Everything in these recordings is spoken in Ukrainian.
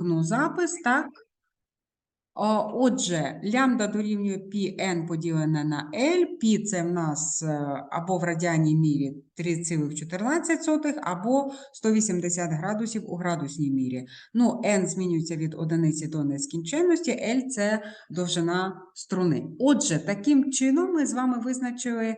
вімкну запис, так? Отже, лямбда дорівнює πn поділене на L. Π це в нас е, або в радіаній мірі 3,14, або 180 градусів у градусній мірі. Ну, n змінюється від одиниці до нескінченності, L – це довжина струни. Отже, таким чином ми з вами визначили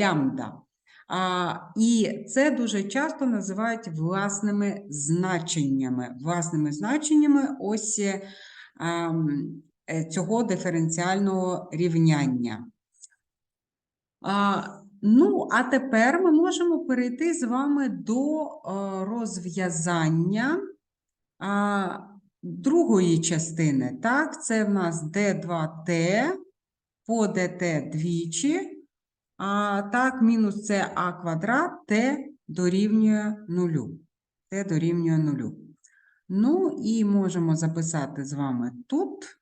лямбда. А, і це дуже часто називають власними значеннями. Власними значеннями ось е, ем, е, цього диференціального рівняння. А, ну, а тепер ми можемо перейти з вами до е, розв'язання а, другої частини. Так, це в нас d2t по dt двічі. А, так, мінус це а квадрат t дорівнює нулю. t дорівнює нулю. Ну і можемо записати з вами тут.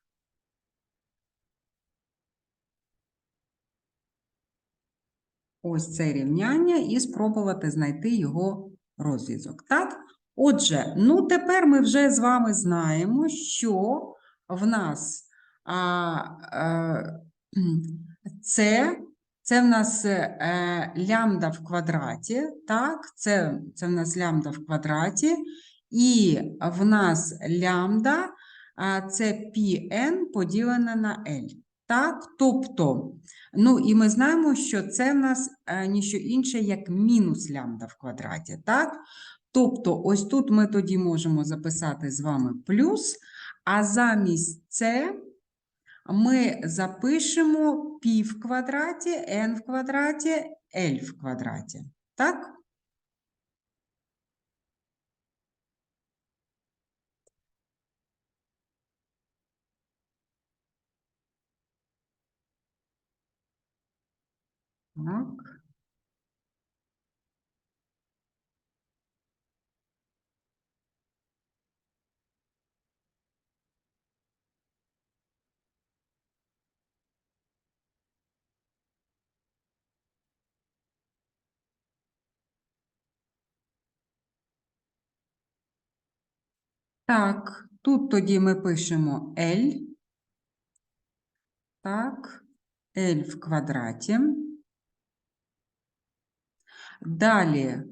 Ось це рівняння і спробувати знайти його розв'язок. Так? Отже, ну тепер ми вже з вами знаємо, що в нас а, а, це, це в нас е, лямбда в квадраті, так? Це, це в нас лямбда в квадраті. І в нас лямбда а, це πn поділене на L. Так, тобто, ну і ми знаємо, що це в нас е, ніщо інше, як мінус лямбда в квадраті. Так? Тобто, ось тут ми тоді можемо записати з вами плюс, а замість це ми запишемо пі в квадраті, n в квадраті, L в квадраті. Так? Так. Так, тут тоді ми пишемо L. Так, L в квадраті. Далі,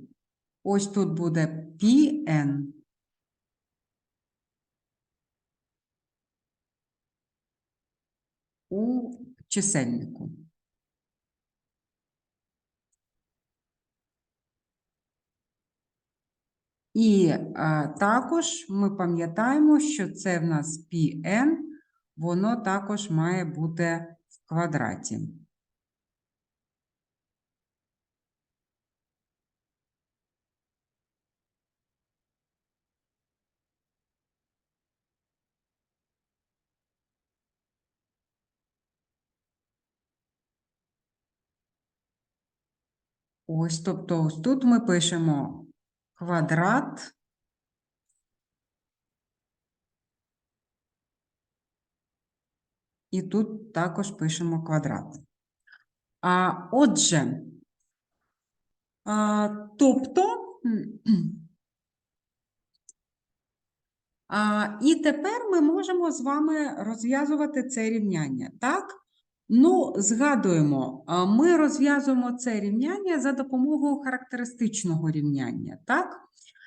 ось тут буде PN. У чисельнику. І а, також ми пам'ятаємо, що це в нас PN, воно також має бути в квадраті. Ось, тобто, ось тут ми пишемо квадрат. І тут також пишемо квадрат. А, отже, а, тобто, а, і тепер ми можемо з вами розв'язувати це рівняння, так? Ну, згадуємо, ми розв'язуємо це рівняння за допомогою характеристичного рівняння, так?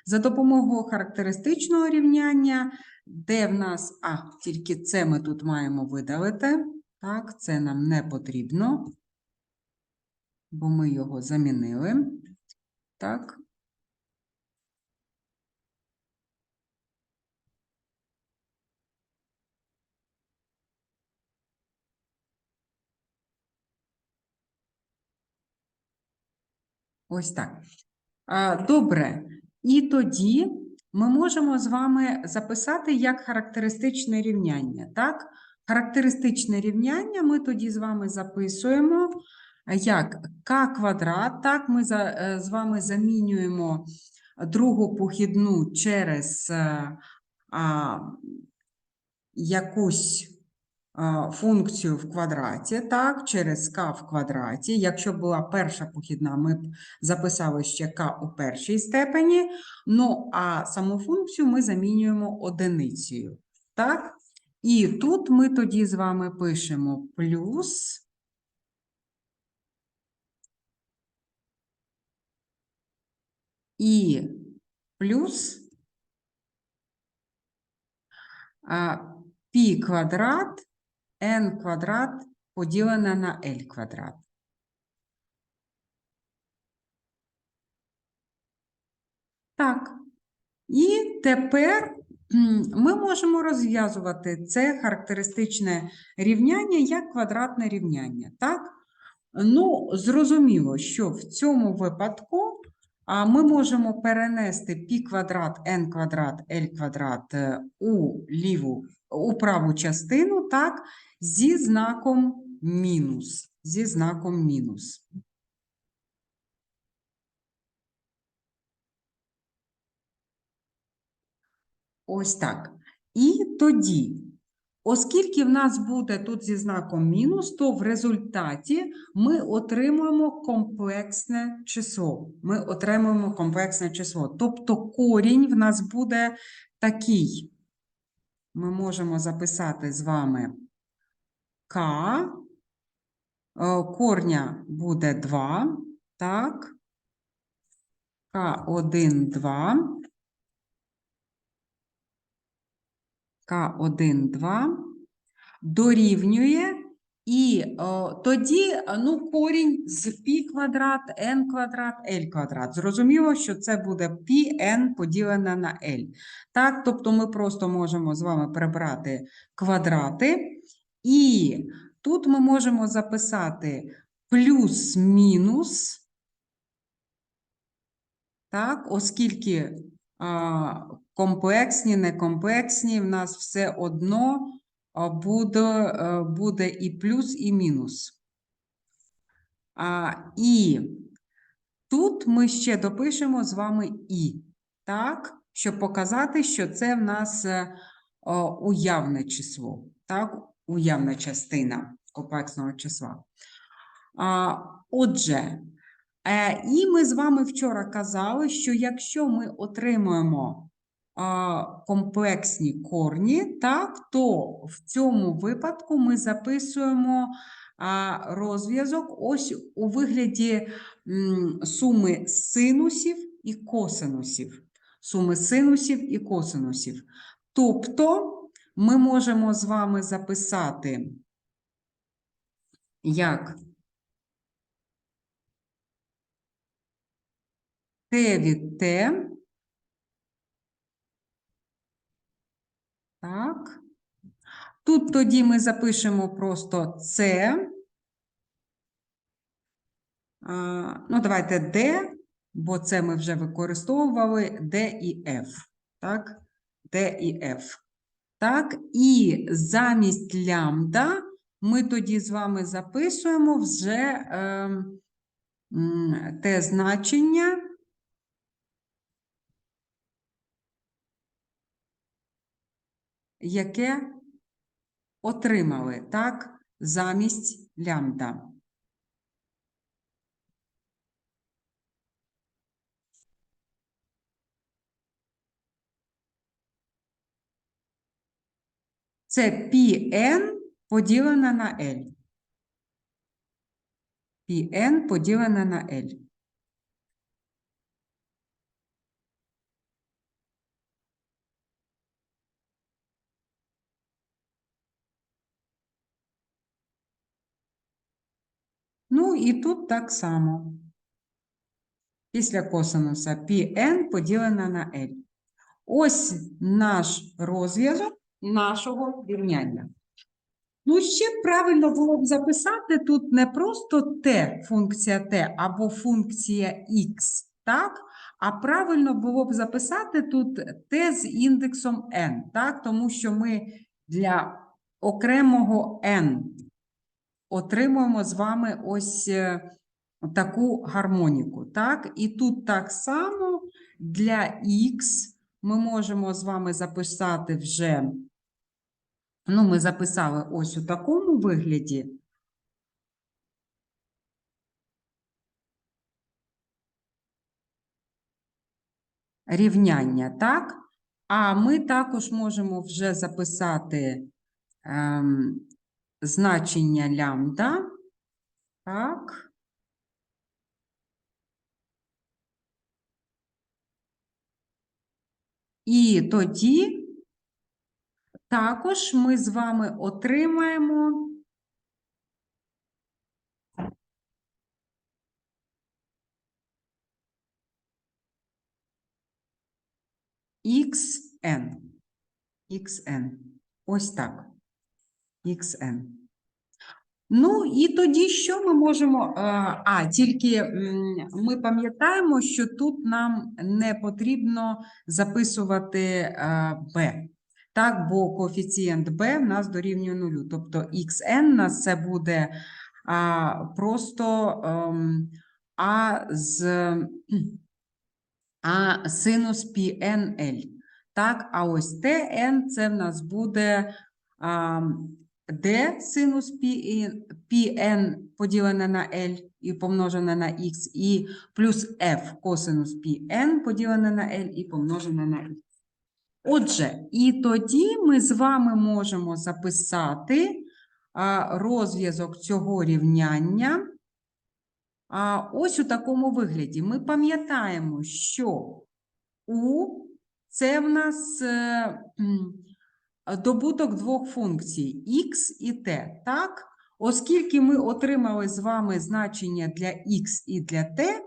За допомогою характеристичного рівняння, де в нас, а, тільки це ми тут маємо видалити, так, це нам не потрібно, бо ми його замінили, так. Ось так. Добре. І тоді ми можемо з вами записати як характеристичне рівняння. Так? Характеристичне рівняння ми тоді з вами записуємо як k квадрат. Так, ми е, з вами замінюємо другу похідну через е, а, якусь функцію в квадраті, так, через k в квадраті. Якщо була перша похідна, ми б записали ще k у першій степені. Ну, а саму функцію ми замінюємо одиницею. Так? І тут ми тоді з вами пишемо плюс. І плюс пі квадрат n квадрат поділене на L квадрат. Так. І тепер ми можемо розв'язувати це характеристичне рівняння як квадратне рівняння. Так? Ну, зрозуміло, що в цьому випадку ми можемо перенести пі квадрат, n квадрат, L квадрат е, у ліву, у праву частину, так, зі знаком мінус. Зі знаком мінус. Ось так. І тоді, оскільки в нас буде тут зі знаком мінус, то в результаті ми отримуємо комплексне число. Ми отримуємо комплексне число. Тобто корінь в нас буде такий. Ми можемо записати з вами К. Е, Корня буде 2. Так. К1, 2. К1, 2 дорівнює, і о, тоді ну, корінь з пі квадрат, n квадрат, L квадрат. Зрозуміло, що це буде πn поділене на L. Так, тобто ми просто можемо з вами прибрати квадрати, і тут ми можемо записати плюс-мінус, так, оскільки а, комплексні, некомплексні, в нас все одно буде, а, буде і плюс, і мінус. А, І тут ми ще допишемо з вами і, так, щоб показати, що це в нас е, уявне число, так, уявна частина комплексного числа. Отже, Е, І ми з вами вчора казали, що якщо ми отримуємо комплексні корні, так, то в цьому випадку ми записуємо розв'язок ось у вигляді суми синусів і косинусів. Суми синусів і косинусів. Тобто ми можемо з вами записати як Т від Т. Так. Тут тоді ми запишемо просто С. Ну, давайте Д, бо це ми вже використовували Д і Ф. Так, Д і Ф. Так, і замість лямбда ми тоді з вами записуємо вже е, те значення. яке отримали, так, замість лямбда. Це Pn поділене на L. Pn поділене на L. Ну і тут так само. Після косинуса Pn поділене на L. Ось наш розв'язок нашого рівняння. Ну, ще правильно було б записати тут не просто t, функція t, або функція x, так? А правильно було б записати тут t з індексом n, так? Тому що ми для окремого n отримуємо з вами ось е, таку гармоніку. Так? І тут так само для х ми можемо з вами записати вже Ну, ми записали ось у такому вигляді. Рівняння, так? А ми також можемо вже записати ем, значення лямбда. Так. І тоді також ми з вами отримаємо xn. xn. Ось так. xn. Ну, і тоді що ми можемо. е, А, тільки ми пам'ятаємо, що тут нам не потрібно записувати е, b. Так, бо коефіцієнт b в нас дорівнює нулю. Тобто xn у нас це буде а, просто ем, а з а синус PNL. Так, а ось TN це в нас буде а, D синус PN поділене на L і помножене на X, і плюс F косинус PN поділене на L і помножене на X. Отже, і тоді ми з вами можемо записати розв'язок цього рівняння. Ось у такому вигляді. Ми пам'ятаємо, що У це в нас е, добуток двох функцій x і t. Так? Оскільки ми отримали з вами значення для x і для t,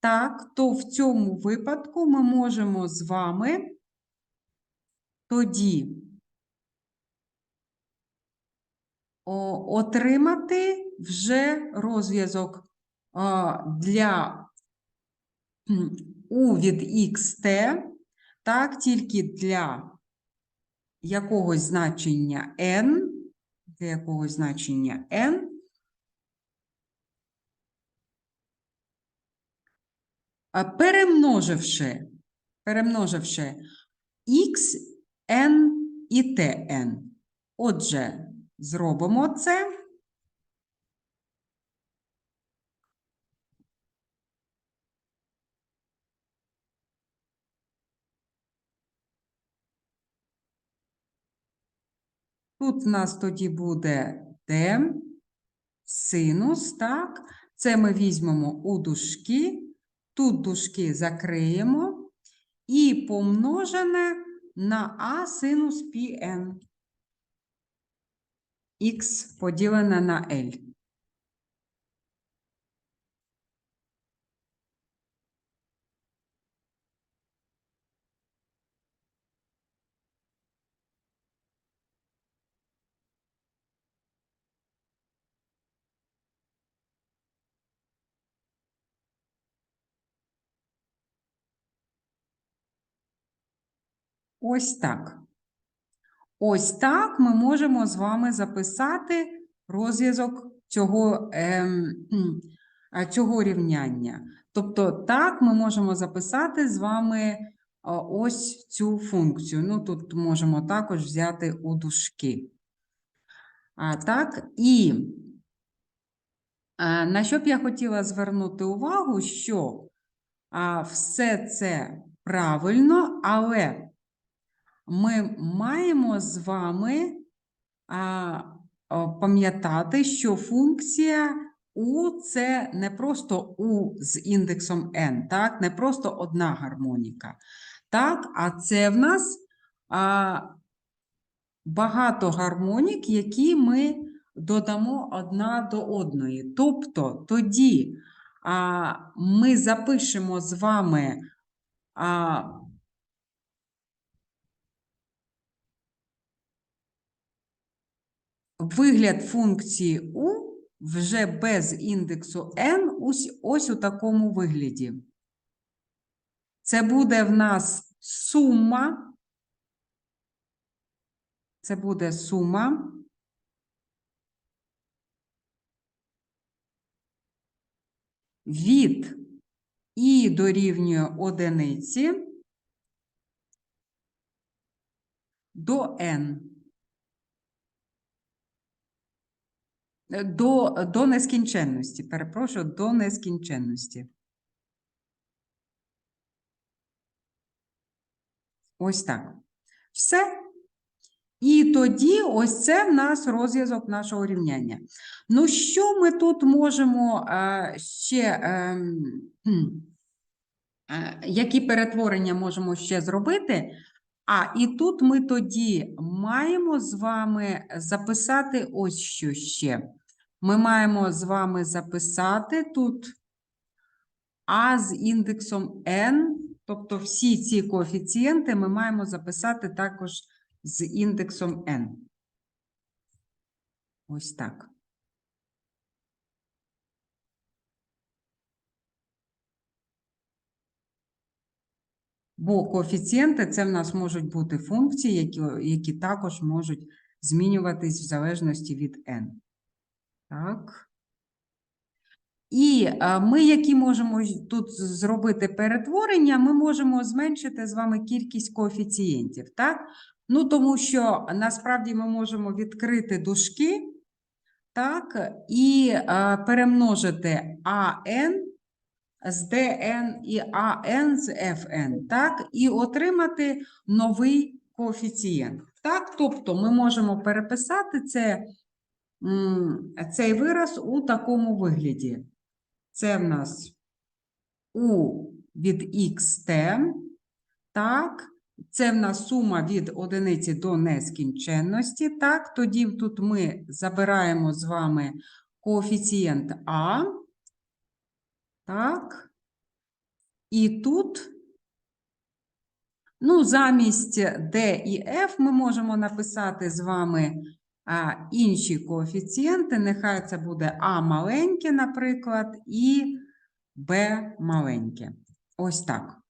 так, то в цьому випадку ми можемо з вами тоді отримати вже розв'язок для u від xt, так, тільки для якогось значення n, для якогось значення n, перемноживши, перемноживши x, n і tn. Отже, зробимо це. Тут в нас тоді буде d синус, так? Це ми візьмемо у дужки, тут дужки закриємо і помножене на а синус πn. Х поділене на L. Ось так. Ось так ми можемо з вами записати розв'язок цього, ем, цього рівняння. Тобто, так ми можемо записати з вами ось цю функцію. Ну, тут можемо також взяти у дужки. А, так, і на що б я хотіла звернути увагу, що все це правильно, але ми маємо з вами пам'ятати, що функція у це не просто у з індексом n, так, не просто одна гармоніка. Так, а це в нас а, багато гармонік, які ми додамо одна до одної. Тобто тоді а, ми запишемо з вами. А, вигляд функції u вже без індексу n ось, ось у такому вигляді. Це буде в нас сума. Це буде сума. Від і дорівнює одиниці до n. Е, До, до нескінченності. Перепрошую, до нескінченності. Ось так. Все. І тоді ось це в нас розв'язок нашого рівняння. Ну, що ми тут можемо е, ще, ем, кхм, е, які перетворення можемо ще зробити? А, і тут ми тоді маємо з вами записати ось що ще. Ми маємо з вами записати тут А з індексом n, тобто всі ці коефіцієнти ми маємо записати також з індексом n. Ось так. Бо коефіцієнти це в нас можуть бути функції, які, які також можуть змінюватись в залежності від n. Так. І е, ми, які можемо тут зробити перетворення, ми можемо зменшити з вами кількість коефіцієнтів, так? Ну, тому що насправді ми можемо відкрити дужки, так, і е, перемножити AN з DN і AN з FN, так, і отримати новий коефіцієнт. Так, тобто ми можемо переписати це, цей вираз у такому вигляді. Це в нас у від xt, так, це в нас сума від одиниці до нескінченності, так, тоді тут ми забираємо з вами коефіцієнт А, так, і тут, ну, замість D і F ми можемо написати з вами інші коефіцієнти. Нехай це буде А маленьке, наприклад, і Б маленьке. Ось так.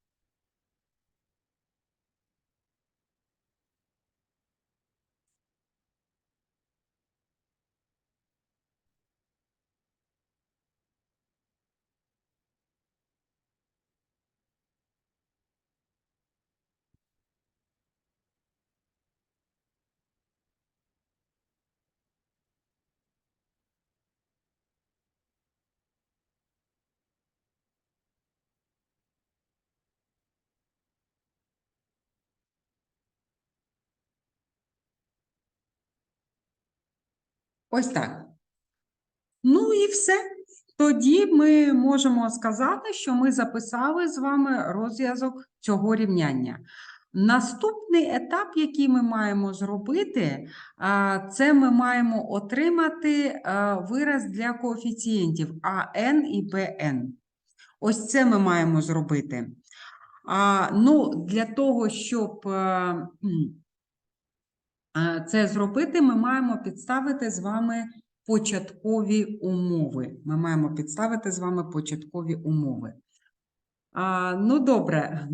Ось так. Ну і все. Тоді ми можемо сказати, що ми записали з вами розв'язок цього рівняння. Наступний етап, який ми маємо зробити, це ми маємо отримати вираз для коефіцієнтів АН і БН. Ось це ми маємо зробити. Ну, для того, щоб це зробити, ми маємо підставити з вами початкові умови. Ми маємо підставити з вами початкові умови. А, ну, добре.